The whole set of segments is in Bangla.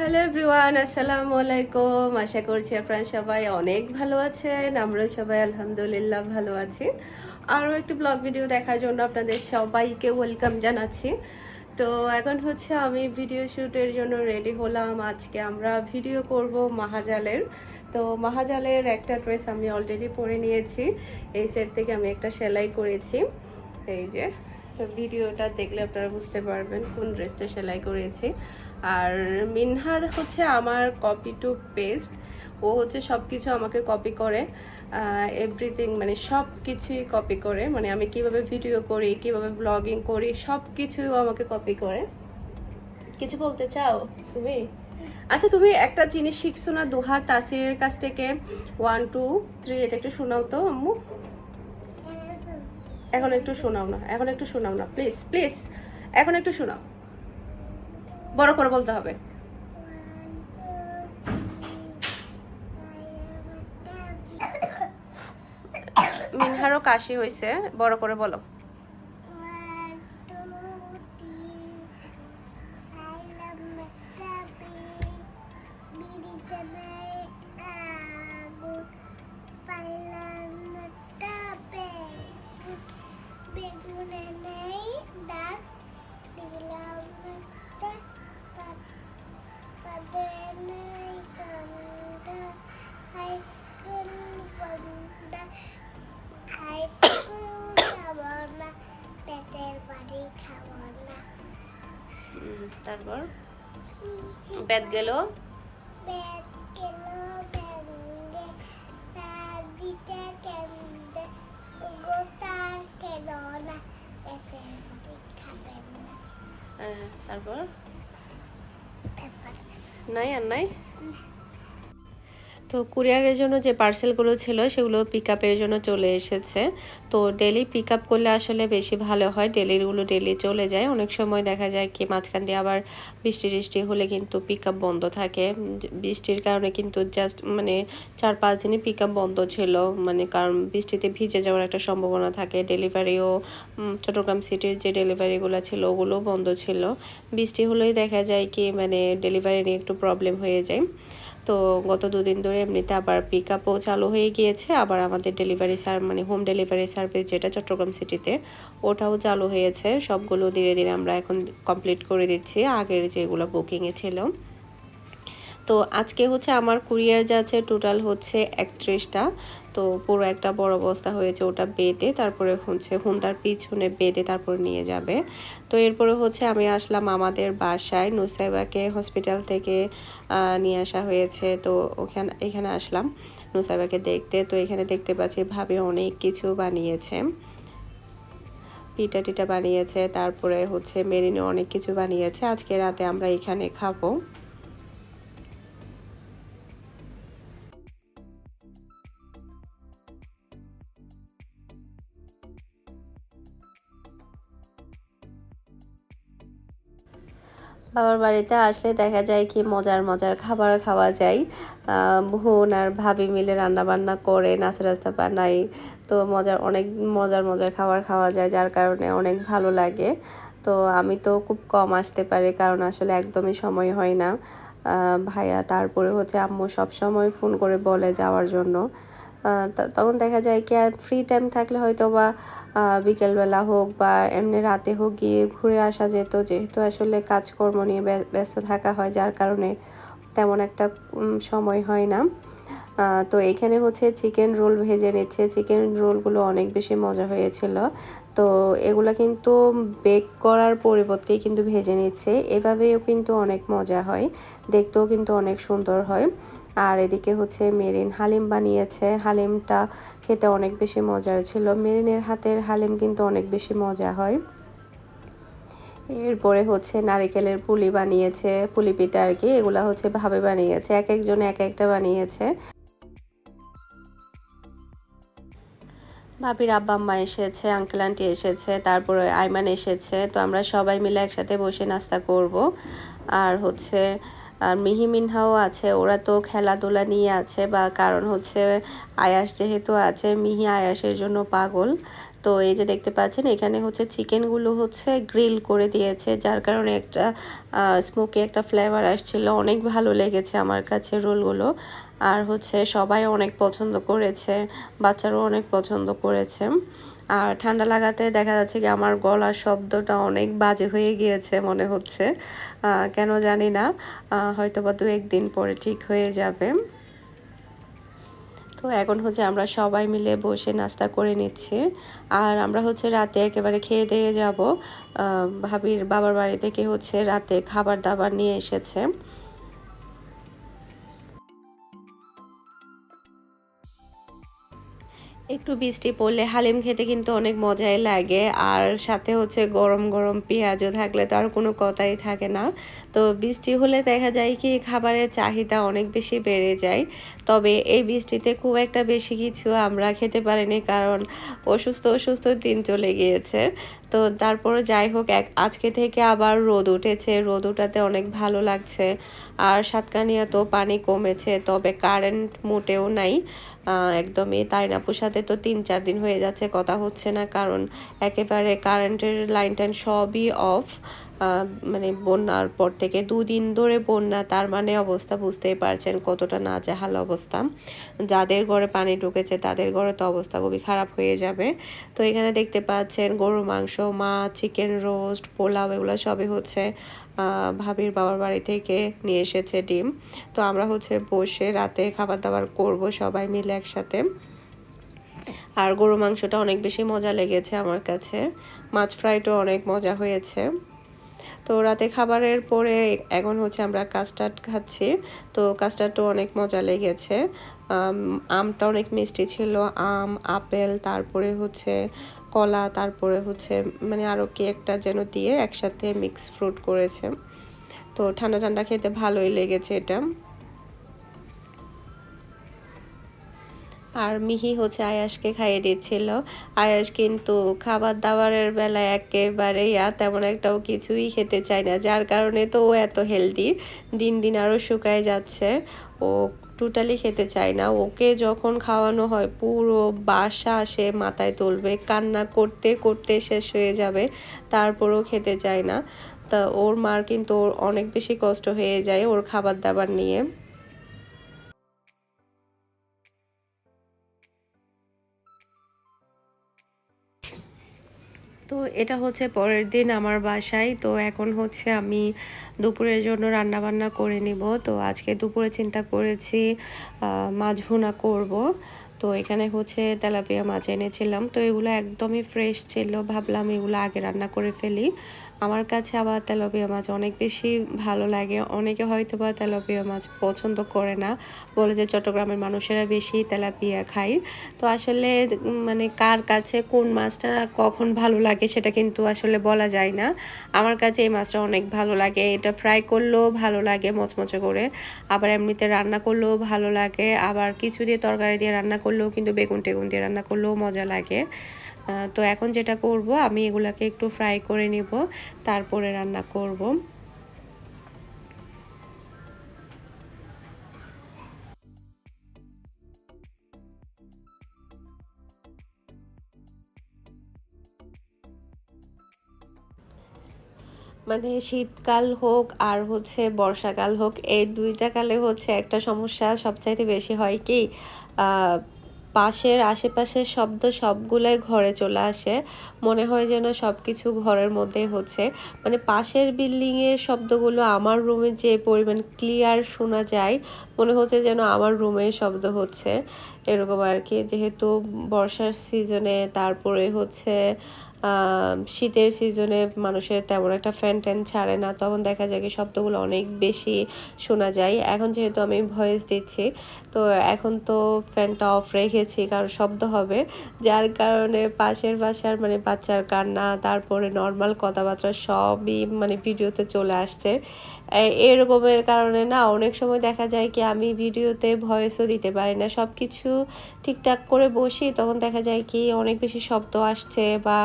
হ্যালো এভরিওয়ান আসসালামু আলাইকুম আশা করছি আপনারা সবাই অনেক ভালো আছেন। আমরা সবাই আলহামদুলিল্লাহ ভালো আছি। আরও একটি ব্লগ ভিডিও দেখার জন্য আপনাদের সবাইকে ওয়েলকাম জানাচ্ছি। তো এখন হচ্ছে আমি ভিডিও শ্যুটের জন্য রেডি হলাম। আজকে আমরা ভিডিও করব মাহাজালের। তো মাহাজালের একটা ড্রেস আমি অলরেডি পরে নিয়েছি। এই সেট থেকে আমি একটা সেলাই করেছি। এই যে। ভিডিওটা দেখলে আপনারা বুঝতে পারবেন কোন ড্রেসটা সেলাই করেছি। আর মিনহাদ হচ্ছে আমার কপি টু পেস্ট ও হচ্ছে সব কিছু আমাকে কপি করে এভরিথিং মানে সব কিছুই কপি করে। মানে আমি কীভাবে ভিডিও করি, কীভাবে ব্লগিং করি সব কিছু আমাকে কপি করে। কিছু বলতে চাও, তুমি? আচ্ছা তুমি একটা জিনিস শিখছো না দুহার তাসিরের কাছ থেকে? ওয়ান টু থ্রি এটা একটু শোনাও তো আম্মু। এখন একটু শোনাও না, এখন একটু শোনাও না প্লিজ প্লিজ এখন একটু শোনাও। বড় করে বলতে হবে। মিনহারও কাশি হয়েছে, বড় করে বলো। খাবেন বেদ গেল? তারপর? তারপর? নাই আর নাই? তো কুরিয়ারের জন্য যে পার্সেলগুলো ছিল, সেগুলো পিক আপের জন্য চলে এসেছে। তো ডেলি পিক আপ করলে আসলে বেশি ভালো হয়। ডেলিগুলো ডেলি চলে যায়। অনেক সময় দেখা যায় কি, মাঝখান দিয়ে আবার বৃষ্টি টিষ্টি হলে কিন্তু পিক আপ বন্ধ থাকে। বৃষ্টির কারণে কিন্তু জাস্ট মানে চার পাঁচ দিনই পিক আপ বন্ধ ছিল। মানে কারণ বৃষ্টিতে ভিজে যাওয়ার একটা সম্ভাবনা থাকে। ডেলিভারিও চট্টগ্রাম সিটির যে ডেলিভারিগুলো ছিল ওগুলো বন্ধ ছিল। বৃষ্টি হলেই দেখা যায় কি মানে ডেলিভারি নিয়ে একটু প্রবলেম হয়ে যায়। তো গত দুদিন ধরে এমনিতে আবার পিক আপও চালু হয়ে গিয়েছে। আবার আমাদের ডেলিভারি সার মানে হোম ডেলিভারি সার্ভিস যেটা চট্টগ্রাম সিটিতে ওটাও চালু হয়েছে। সবগুলো ধীরে ধীরে আমরা এখন কমপ্লিট করে দিচ্ছি। আগের যেগুলো বুকিংয়ে ছিল। তো আজকে হচ্ছে আমার কুরিয়ার যাচ্ছে টোটাল হচ্ছে একত্রিশটা। তো পুরো একটা বড় বস্তা হয়েছে ওটা বেঁধে, তারপরে হচ্ছে হুন্দার পিছনে বেঁধে তারপর নিয়ে যাবে। তো এরপরে হচ্ছে আমি আসলাম আমাদের বাসায়, নুসাইবাকে হসপিটাল থেকে নিয়ে আসা হয়েছে। তো ওখানে, এখানে আসলাম নুসাইবাকে দেখতে। তো এখানে দেখতে পাচ্ছি ভাবে অনেক কিছু বানিয়েছে। পিঠা টিটা বানিয়েছে, তারপরে হচ্ছে মেরিনে অনেক কিছু বানিয়েছে। আজকে রাতে আমরা এখানে খাব। বাবার বাড়িতে আসলে দেখা যায় কি মজার মজার খাবার খাওয়া যায়। বোন আর ভাবি মিলে রান্না বান্না করে, নাস্তা রাস্তা বানাই। তো মজার, অনেক মজার মজার খাবার খাওয়া যায়, যার কারণে অনেক ভালো লাগে। তো আমি তো খুব কম আসতে পারি, কারণ আসলে একদমই সময় হয় না। ভাইয়া তারপরে হচ্ছে আম্মু সব সময় ফোন করে বলে যাওয়ার জন্য। তখন দেখা যায় কি, আর ফ্রি টাইম থাকলে হয়তো বা বিকেলবেলা হোক বা এমনি রাতে হোক গিয়ে ঘুরে আসা যেত। যেহেতু আসলে কাজকর্ম নিয়ে ব্য- ব্যস্ত থাকা হয়, যার কারণে তেমন একটা সময় হয় না। তো এখানে হচ্ছে চিকেন রোল ভেজে নিচ্ছে। চিকেন রোলগুলো অনেক বেশি মজা হয়েছিল। তো এগুলো কিন্তু বেক করার পরিবর্তে কিন্তু ভেজে নিচ্ছে। এভাবেও কিন্তু অনেক মজা হয়। দেখতেও কিন্তু অনেক সুন্দর হয়। আর এদিকে হচ্ছে মেরিন হালিম বানিয়েছে। হালিমটা খেতে অনেক বেশি মজার ছিল। মেরিনের হাতের হালিম কিন্তু অনেক বেশি মজা হয়। এরপরে হচ্ছে নারিকেলের পুলি বানিয়েছে, পুলি পিঠা আর কি, এগুলা হচ্ছে ভাবে বানিয়েছে। এক একজন এক একটা বানিয়েছে। ভাবির আব্বা আম্মা এসেছে, আঙ্কেল আন্টি এসেছে, তারপরে আইমান এসেছে। তো আমরা সবাই মিলে একসাথে বসে নাস্তা করব। আর হচ্ছে আর মিহি মিনহাও আছে, ওরা তো খেলাধুলা নিয়ে আছে বা কারণ হচ্ছে আয়াস যেহেতু আছে, মিহি আয়াসের জন্য পাগল। তো এই যে দেখতে পাচ্ছেন, এখানে হচ্ছে চিকেনগুলো হচ্ছে গ্রিল করে দিয়েছে, যার কারণে একটা স্মোকি একটা ফ্লেভার আসছিল। অনেক ভালো লেগেছে আমার কাছে রোলগুলো। আর হচ্ছে সবাই অনেক পছন্দ করেছে, বাচ্চারাও অনেক পছন্দ করেছে। আর ঠান্ডা লাগাতে দেখা যাচ্ছে কি আমার গলার শব্দটা অনেক বাজে হয়ে গিয়েছে মনে হচ্ছে। কেন জানি না। হয়তো বা দু একদিন পরে ঠিক হয়ে যাবে। তো এখন হচ্ছে আমরা সবাই মিলে বসে নাস্তা করে নিচ্ছি। আর আমরা হচ্ছে রাতে একেবারে খেয়ে দিয়ে যাব। ভাবির বাবার বাড়ি থেকে হচ্ছে রাতে খাবার দাবার নিয়ে এসেছে। একটু বৃষ্টি পড়লে হালিম খেতে কিন্তু অনেক মজাই লাগে। আর সাথে হচ্ছে গরম গরম পেঁয়াজও থাকলে তো আর কোনো কথাই থাকে না। তো বৃষ্টি হলে দেখা যায় কি খাবারের চাহিদা অনেক বেশি বেড়ে যায়। তবে এই বৃষ্টিতে খুব একটা বেশি কিছু আমরা খেতে পারিনি কারণ অসুস্থ অসুস্থ দিন চলে গিয়েছে। তো তারপরে যাই হোক, এক, আজকে থেকে আবার রোদ উঠেছে। রোদ উঠাতে অনেক ভালো লাগছে। আর সাতকানিয়া তো পানি কমেছে, তবে কারেন্ট মোটেও নাই। একদমই তাইনাপুর সাথে তো তিন, চার দিন হয়ে যাচ্ছে, কথা হচ্ছে না। কারণ একেবারে কারেন্টের লাইন টাইন সবই অফ মানে বন্যার পর থেকে দুদিন ধরে বন্যা, তার মানে অবস্থা বুঝতেই পারছেন কতটা নাজেহাল অবস্থা। যাদের ঘরে পানি ঢুকেছে, তাদের ঘরে তো অবস্থা খুবই খারাপ হয়ে যাবে। তো এখানে দেখতে পাচ্ছেন গরু, মাংস, মাছ, চিকেন রোস্ট, পোলাও এগুলো সবই হচ্ছে ভাবির বাবার বাড়ি থেকে নিয়ে এসেছে ডিম। তো আমরা হচ্ছে বসে রাতে খাবার দাবার করব সবাই মিলে একসাথে। আর গরু, মাংসটা অনেক বেশি মজা লেগেছে আমার কাছে। মাছ ফ্রাইটাও অনেক মজা হয়েছে। তো রাতে খাবারের পরে এখন হচ্ছে আমরা কাস্টার্ড খাচ্ছি। তো কাস্টার্ডও অনেক মজা লেগেছে। আমটা অনেক মিষ্টি ছিল। আম, আপেল, তারপরে হচ্ছে কলা, তারপরে হচ্ছে মানে আরও কি একটা যেন দিয়ে একসাথে মিক্স ফ্রুট করেছে। তো ঠান্ডা ঠান্ডা খেতে ভালোই লেগেছে এটা। আর মিহি হচ্ছে আয়াসকে খাইয়ে দিচ্ছিল। আয়াস কিন্তু খাবার দাবারের বেলায় একেবারে ইয়া তেমন একটাও কিছুই খেতে চায় না। যার কারণে তো ও এত হেলদি দিন দিন আরও শুকায় যাচ্ছে। ও টোটালি খেতে চায় না। ওকে যখন খাওয়ানো হয়, পুরো বাসা সে মাথায় তুলবে। কান্না করতে করতে শেষ হয়ে যাবে। তারপরেও খেতে চায় না। তা ওর মার কিন্তু ওর অনেক বেশি কষ্ট হয়ে যায় ওর খাবার দাবার নিয়ে। তো এটা হচ্ছে পরের দিন আমার বাসায়। তো এখন হচ্ছে আমি দুপুরের জন্য রান্না বান্না করে নিব। তো আজকে দুপুরে চিন্তা করেছি মাছ ভুনা করব। তো এখানে হচ্ছে তেলাপিয়া মাছ এনেছিলাম। তো এগুলো একদমই ফ্রেশ ছিল। ভাবলাম এগুলো আগে রান্না করে ফেলি। আমার কাছে আবার তেলাপিয়া মাছ অনেক বেশি ভালো লাগে। অনেকে হয়তো বা তেলাপিয়া মাছ পছন্দ করে না। বলে যে চট্টগ্রামের মানুষেরা বেশি তেলাপিয়া খায়। তো আসলে মানে কার কাছে কোন মাছটা কখন ভালো লাগে সেটা কিন্তু আসলে বলা যায় না। আমার কাছে এই মাছটা অনেক ভালো লাগে। এটা ফ্রাই করলেও ভালো লাগে মচমচে করে। আবার এমনিতে রান্না করলেও ভালো লাগে। আবার কিছু দিয়ে তরকারি দিয়ে রান্না করলেও কিন্তু বেগুন টেগুন দিয়ে রান্না করলেও মজা লাগে। তো এখন যেটা করব, আমি এগুলাকে একটু ফ্রাই করে নিব, তারপরে রান্না করব। মানে শীতকাল হোক আর হচ্ছে বর্ষাকাল হোক, এই দুইটা কালে হচ্ছে একটা সমস্যা সবচাইতে বেশি হয় কি পাশের আশেপাশের শব্দ সবগুলাই ঘরে চলে আসে। মনে হয় যেন সব কিছু ঘরের মধ্যে হচ্ছে। মানে পাশের বিল্ডিংয়ের শব্দগুলো আমার রুমে যে পরিমাণ ক্লিয়ার শোনা যায়, মনে হচ্ছে যেন আমার রুমে শব্দ হচ্ছে। এরকম আর কি, যেহেতু বর্ষার সিজনে তারপরে হচ্ছে শীতের সিজনে মানুষের তেমন একটা ফ্যান ট্যান ছাড়ে না, তখন দেখা যায় কি শব্দগুলো অনেক বেশি শোনা যায়। এখন যেহেতু আমি ভয়েস দিচ্ছি, তো এখন তো ফ্যানটা অফ রেখেছি, কারণ শব্দ হবে। যার কারণে পাশের বাসার মানে বাচ্চার কান্না, তারপরে নর্মাল কথাবার্তা সবই মানে ভিডিওতে চলে আসছে। এরকমের কারণে না অনেক সময় দেখা যায় কি আমি ভিডিওতে ভয়েসও দিতে পারি না। সব কিছু ঠিকঠাক করে বসি, তখন দেখা যায় কি অনেক বেশি শব্দ আসছে বা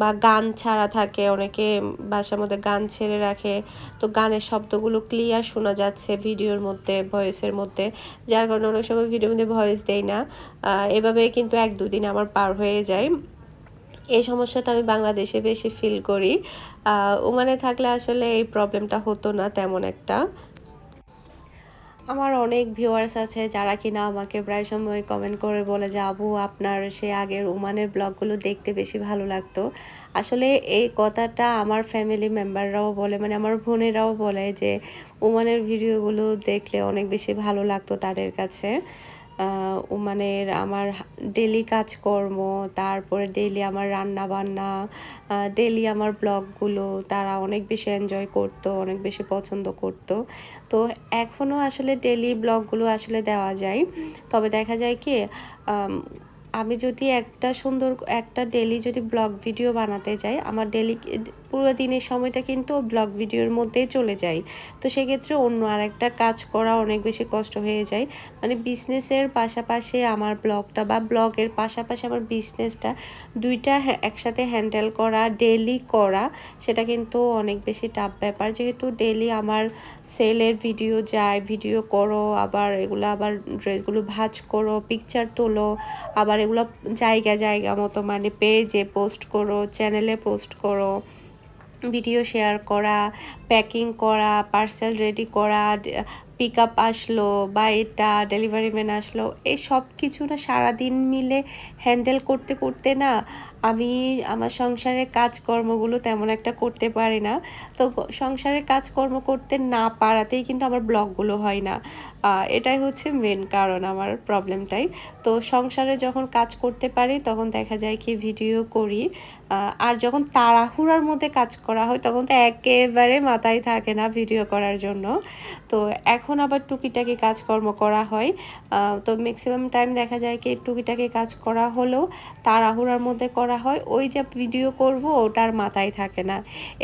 বা গান ছাড়া থাকে, অনেকে বাসার মধ্যে গান ছেড়ে রাখে। তো গানের শব্দগুলো ক্লিয়ার শোনা যাচ্ছে ভিডিওর মধ্যে ভয়েসের মধ্যে, যার কারণে অনেক সময় ভিডিওর মধ্যে ভয়েস দেয় না। এভাবে কিন্তু এক দুদিন আমার পার হয়ে যায়। এই সমস্যাটা আমি বাংলাদেশে বেশি ফিল করি। ওমানে থাকলে আসলে এই প্রবলেমটা হতো না তেমন একটা। আমার অনেক ভিউয়ার্স আছে যারা কিনা আমাকে প্রায় সময় কমেন্ট করে বলে যে, আবু, আপনার সে আগের ওমানের ব্লগগুলো দেখতে বেশি ভালো লাগতো। আসলে এই কথাটা আমার ফ্যামিলি মেম্বাররাও বলে মানে আমার বোনেরাও বলে যে ওমানের ভিডিওগুলো দেখলে অনেক বেশি ভালো লাগতো তাদের কাছে। ওমানের আমার ডেলি কাজকর্ম, তারপরে ডেলি আমার রান্না বান্না ডেলি আমার ব্লগগুলো, তারা অনেক বেশি এনজয় করতো, অনেক বেশি পছন্দ করতো। তো এখনও আসলে ডেলি ব্লগগুলো আসলে দেওয়া যায়। তবে দেখা যায় কি, আমি যদি একটা সুন্দর একটা ডেলি যদি ব্লগ ভিডিও বানাতে যাই, আমার ডেলি পুরো দিনের সময়টা কিন্তু ব্লগ ভিডিওর মধ্যেই চলে যায়। তো সেক্ষেত্রে অন্য আরেকটা কাজ করা অনেক বেশি কষ্ট হয়ে যায়। মানে বিজনেসের পাশাপাশি আমার ব্লগটা বা ব্লগের পাশাপাশি আমার বিজনেসটা দুইটা একসাথে হ্যান্ডেল করা ডেলি করা, সেটা কিন্তু অনেক বেশি টাফ ব্যাপার। যেহেতু ডেলি আমার সেলের ভিডিও যায় ভিডিও করো, আবার এগুলো আবার ড্রেসগুলো ভাজ করো পিকচার তোলো, আবার এগুলো জায়গা জায়গা মতো মানে পেজে পোস্ট করো চ্যানেলে পোস্ট করো। ভিডিও শেয়ার করা প্যাকিং করা পার্সেল রেডি করা পিক আপ আসলো বা এটা ডেলিভারি ম্যান আসলো, এই সব কিছু না সারাদিন মিলে হ্যান্ডেল করতে করতে না আমি আমার সংসারের কাজকর্মগুলো তেমন একটা করতে পারি না। তো সংসারের কাজকর্ম করতে না পারাতেই কিন্তু আমার ব্লগগুলো হয় না। এটাই হচ্ছে মেন কারণ আমার প্রবলেমটাই তো সংসারে যখন কাজ করতে পারি তখন দেখা যায় কি ভিডিও করি আর যখন তাড়াহুড়ার মধ্যে কাজ করা হয় তখন তো একেবারে মাথায় থাকে না ভিডিও করার জন্য। তো এখন আবার টুকিটাকি কাজকর্ম করা হয়। তো ম্যাক্সিমাম টাইম দেখা যায় কি টুকিটাকি কাজ করা হলেও তাড়াহুড়ার মধ্যে করা হয়। ওই যে ভিডিও করব ওটার মাথায় থাকে না।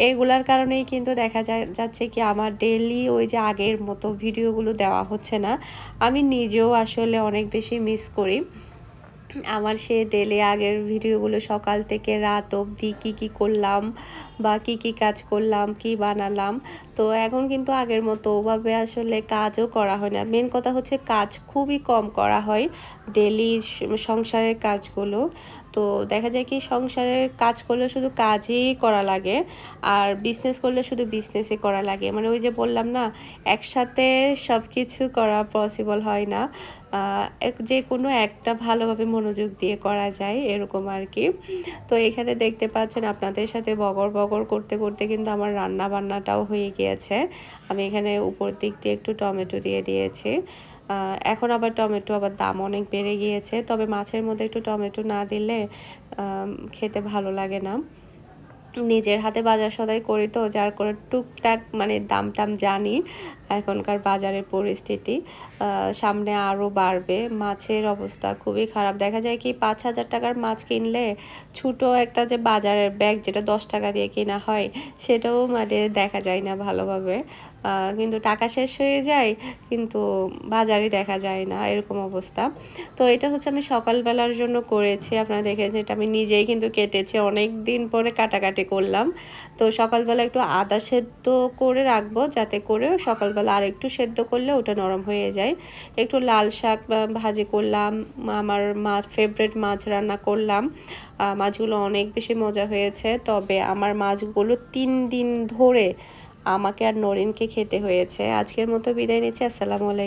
এগুলার কারণেই কিন্তু দেখা যায়, যাচ্ছে কি আমার ডেলি ওই যে আগের মতো ভিডিওগুলো দেওয়া হচ্ছে না। আমি নিজেও আসলে অনেক বেশি মিস করি। আমার সে ডেলে আগের ভিডিওগুলো সকাল থেকে রাত অবধি কী কী করলাম বা কী কী কাজ করলাম, কি বানালাম। তো এখন কিন্তু আগের মতো ওভাবে আসলে কাজও করা হয় না। মেন কথা হচ্ছে কাজ খুবই কম করা হয় ডেলি সংসারের কাজগুলো। তো দেখা যায় কি সংসারের কাজ করলে শুধু কাজই করা লাগে, আর বিজনেস করলে শুধু বিজনেসই করা লাগে। মানে ওই যে বললাম না, একসাথে সব কিছু করা পসিবল হয় না। যে কোনো একটা ভালোভাবে মনোযোগ দিয়ে করা যায়, এরকম আর কি। তো এখানে দেখতে পাচ্ছেন আপনাদের সাথে বগর বগর করতে করতে কিন্তু আমার রান্না বান্নাটাও হয়ে গিয়েছে। আমি এখানে উপর দিক দিয়ে একটু টমেটো দিয়ে দিয়েছি। এখন আবার টমেটো আবার দাম অনেক বেড়ে গিয়েছে। তবে মাছের মধ্যে একটু টমেটো না দিলে খেতে ভালো লাগে না। নিজের হাতে বাজার সদাই করি তো, যার করে টুকটাক মানে দাম টাম জানি। এখনকার বাজারের পরিস্থিতি সামনে আরও বাড়বে। মাছের অবস্থা খুবই খারাপ। দেখা যায় কি, পাঁচ হাজার টাকার মাছ কিনলে ছোটো একটা যে বাজারের ব্যাগ যেটা দশ টাকা দিয়ে কেনা হয়, সেটাও মানে দেখা যায় না ভালোভাবে। কিন্তু টাকা শেষ হয়ে যায়, কিন্তু বাজারে দেখা যায় না, এরকম অবস্থা। তো এটা হচ্ছে আমি সকালবেলার জন্য করেছি, আপনারা দেখেছেন এটা আমি নিজেই কিন্তু কেটেছি অনেক দিন পরে কাটাকাটি করলাম। তো সকালবেলা একটু আদা সেদ্ধ করে রাখব, যাতে করে সকালবেলা আর একটু সেদ্ধ করলে ওটা নরম হয়ে যায়। একটু লাল শাক ভাজি করলাম, আমার মাছ ফেভারেট মাছ রান্না করলাম। মাছগুলো অনেক বেশি মজা হয়েছে। তবে আমার মাছগুলো তিন দিন ধরে আমাকে আর নরিনকে খেতে হয়েছে। আজকের মতো বিদায় নিচ্ছি। আসসালামু আলাইকুম।